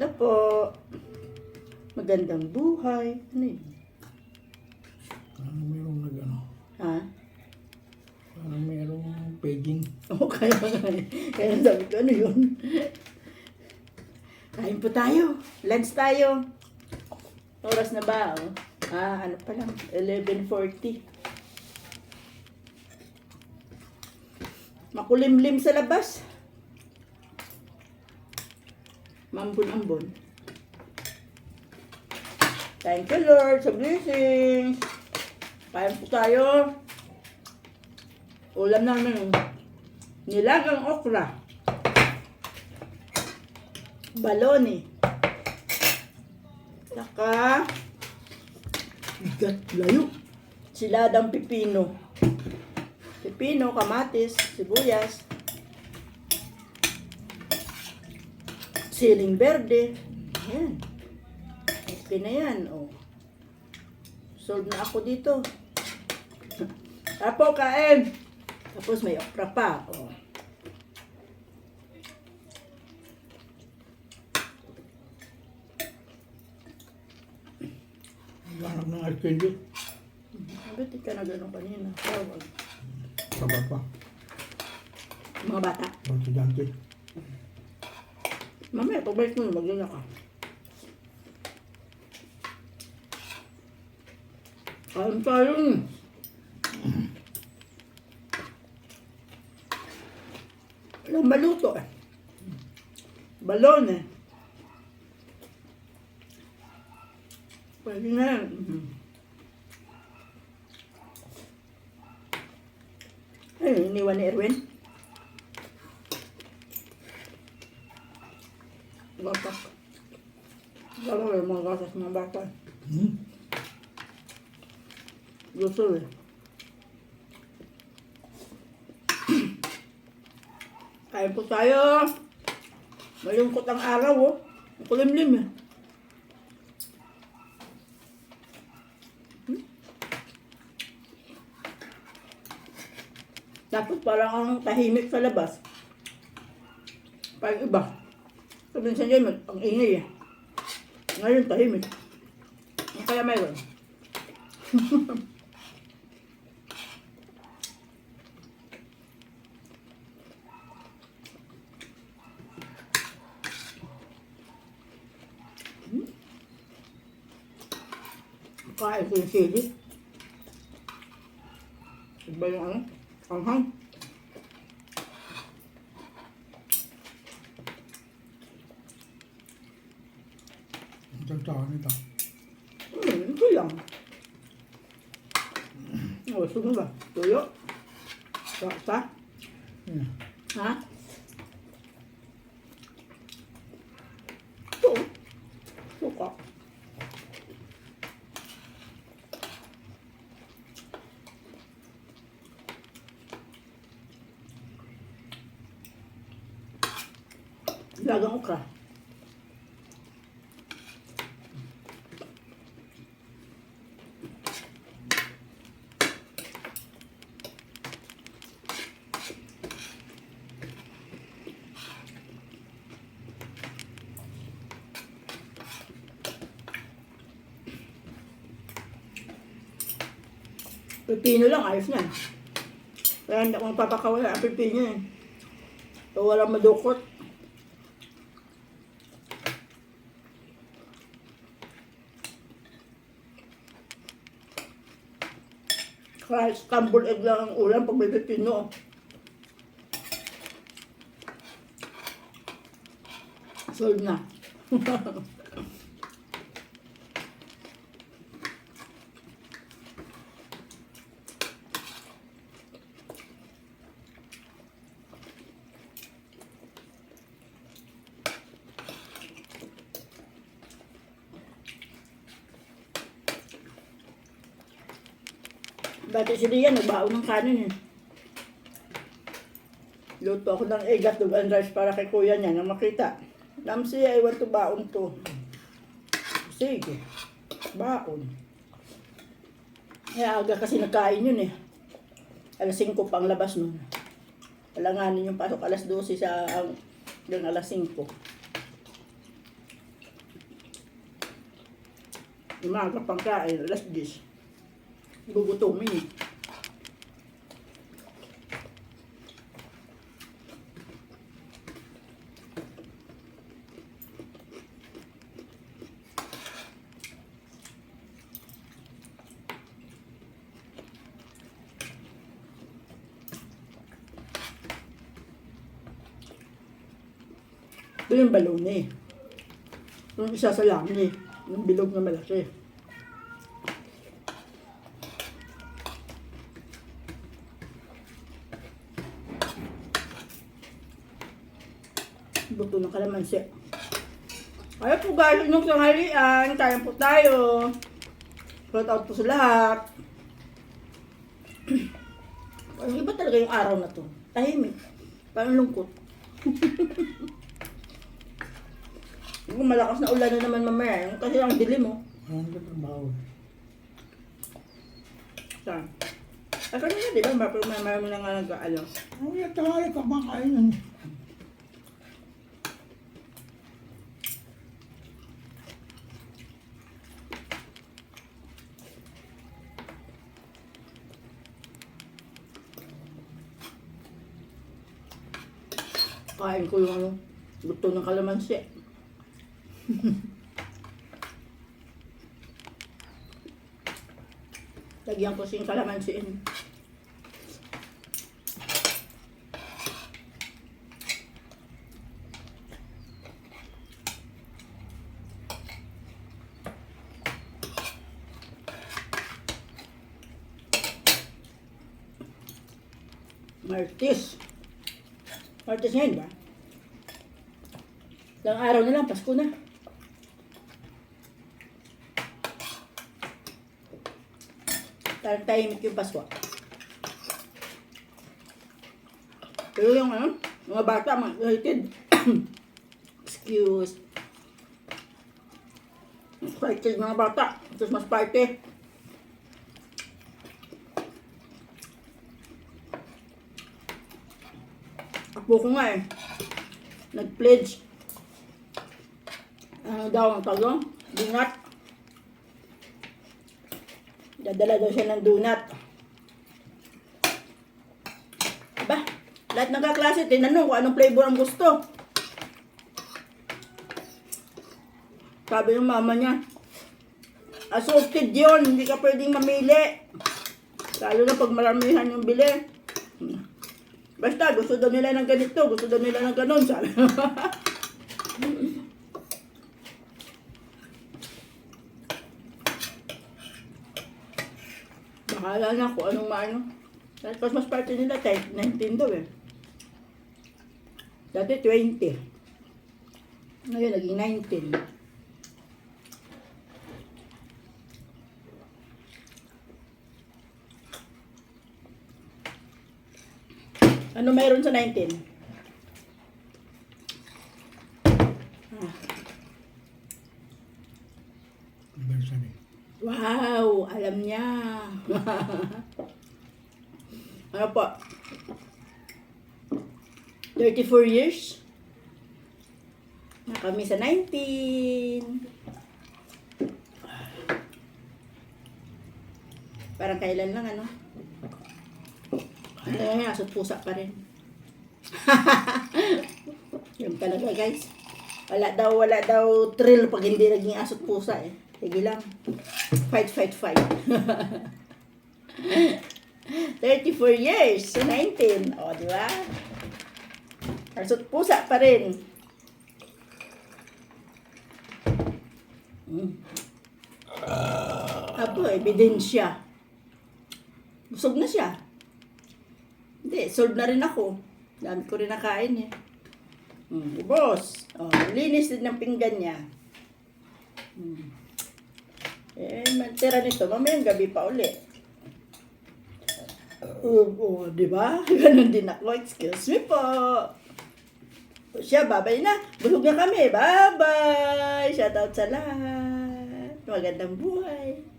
Na po. Magandang buhay. Ano yun? Parang merong nag ano, Ha? parang merong paging. Oo, kaya nga eh. Kaya sabi ko, ano yun? Kain po tayo. Lunch tayo. Oras na ba? Oh? Ah, ano pa lang? 11.40. Makulimlim sa labas. Mambun-ambon. Thank you, Lord, sa blessings. Kain po tayo. Ulam namin. Nilagang okra. Baloni. Saka bigat layo. Siladang pipino. Pipino, kamatis, sibuyas. Siling verde. Ayan. Okay na yan. Oh. Sold na ako dito. Apo, kain. Tapos may okra pa. Oh. Hanap ng ice candy. Ba't ka na ganun kanina? Tawag. Pa. Mga bata. Mga estudyante. Mamaya, pagbalik mo, maglala ka. Kain tayo. Walang maluto eh. Balon eh. Pwede na yan. Ay, iniwan ni Erwin. Bata. Dalawa yung mga gasas ng bata. Hmm? Gusto eh. Kain po tayo. Malungkot ang araw oh. Kulimlim eh. Hmm? Tapos parang ang tahimik sa labas. Pag iba. Sabi sa Jemot, ang ingay eh. Ngayon tahimik. Ang kaya mayroon. Kain ko yung sili. Iba yung ano? Anghang. Ang tagtawa nito. Hmm, ito lang. Oh, gusto mo ba? Tuyo? Saksa? Yeah. Ha? Ito. Suka. Lagang okra. Pipino lang, ayos na. Kaya hindi ako magpapakawala ang pipino eh. So, walang madukot. Kahit scrambled egg lang ang ulam pag may pipino. Sold na. Dati si Rian, nagbaon ng kanin eh. Luto ako ng egg at and rice para kay kuya niya na makita. Namsi, I want to baon to. Sige, baon. Kaya aga kasi nagkain yun eh. Alas 5 pa ang labas nun. Alanganin yung pasok alas 12 sa ang yung alas 5. Umaga pang kain, alas 10. บูกูตุ่มไม่มีกเรื่องบอลลูนนี่มันวิชาสยามนี่มันบิลลุกกันไปแล้วใช่ Buto ng kalamansi. Ayaw po guys, inyong sanghalian. Kain po tayo. Shout out po sa lahat. Parang iba talaga yung araw na to. Tahimik. Parang lungkot. Kung malakas na ulan na naman mamaya, yung kasi ang dilim mo. Marami ka trabaho. Saan? Ay, kanina di ba? Marami na nga nag-ano. Ang yung tangali ka Kain ko yung ano, luto ng kalamansi. Lagyan ko sing kalamansiin. Martis. Martis ngayon ba? Ilang araw na lang, Pasko na. Parang tahimik yung Pasko. Pero yung ano, mga bata, mga excited. Excuse. Excited mga bata. Christmas party. Apo ko nga eh. Nag-pledge. Ano daw ang tawag? Donut. Dadala daw siya ng donut. Aba, lahat ng kaklase, tinanong kung anong flavor ang gusto. Sabi ng mama niya, assorted yun, hindi ka pwedeng mamili. Lalo na pag maramihan yung bili. Basta, gusto daw nila ng ganito, gusto daw nila ng ganon, sabi. Bahala na kung anong maano. Dahil Christmas party nila, type 19 daw eh. Dati 20. Ngayon, naging 19. Ano mayroon sa 19? Ah, Anniversary. wow, alam niya. ano po? 34 years? Na kami sa 19. Parang kailan lang ano? Yan, asot pusa pa rin. Yun talaga guys. Wala daw, wala daw thrill pag hindi naging asot pusa eh. Sige lang. Fight, fight, fight. 34 years. So 19. O, di ba? Asot pusa pa rin. Mm. Abo, ebidensya. Busog na siya. Hindi, solve na rin ako. Dami ko rin nakain eh. Mm, boss. Oh, linis din ng pinggan niya. Mm. Eh, matira nito. Mamayang gabi pa uli. Oo, oh, di ba? Ganon din ako. Excuse me po. O siya, babay na. Bulog na kami. Bye-bye. Shout out sa lahat. Magandang buhay.